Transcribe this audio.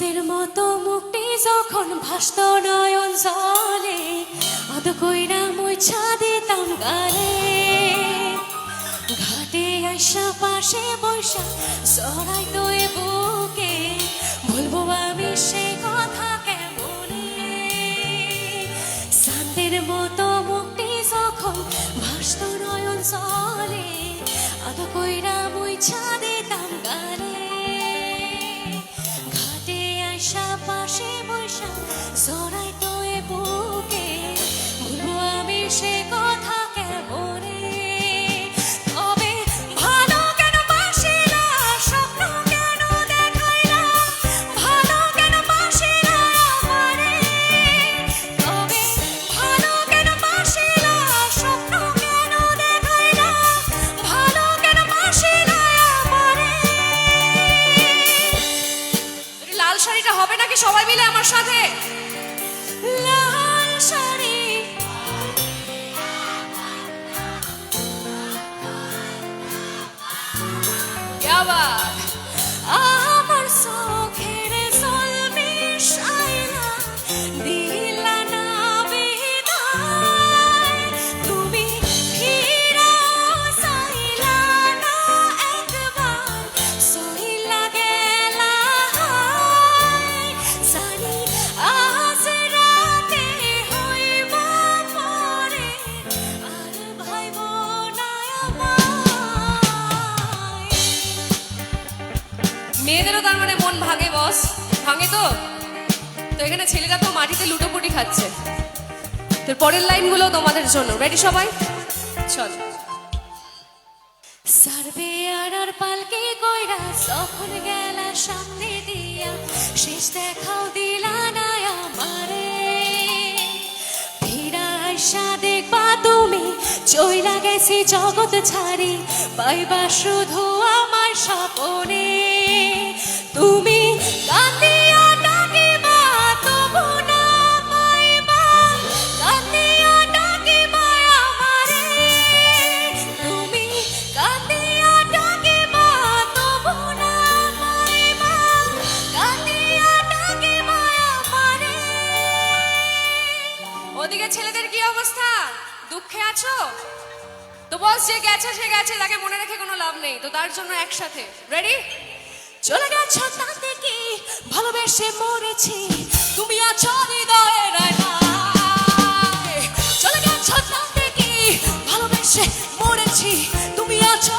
চাঁদের মতো মুক্তি যখন ভাসত নয়ন জলে অত কইরা মুছা দিতাম গালে। ঘাটে আইসা পাশে বৈশা সরাই তো এ বুকে, বলব আমি সে কথা কেমনে? চাঁদের মতো মুক্তি যখন ভাসত নয়ন জলে অত কইরা মুছা দিতাম বৈশা আবার আমার মেয়েদেরও তার মানে মন ভাঙে বস ভাঙে তো? তো এখানে ছেলেরা তো মাটিতে লুটোপুটি খাচ্ছে। তোর পরের লাইনগুলো তোমাদের জন্য। রেডি সবাই? চল। সার্ভে আর পালকে কইরা গেলা সামনে দিয়া। শেষ দেখাও দিলা না আমারে ফিরা আইসা দেখবা তুমি, চইলা গেছি জগৎ ছাড়ি। পাইবা শুধু আমার স্বপনে। ওদিকে ছেলেদের কি অবস্থা? দুঃখে আছো? তো বস যে গেছে, সে গেছে, তাকে মনে রেখে কোনো লাভ নেই। তো তার জন্য একসাথে। রেডি চলে গেছো তাতে কি? ভালোবেসে মরেছি। তুমি আছো হৃদয়ের চলে গেছো তাতে কি? ভালোবেসে মরেছি। তুমি আছো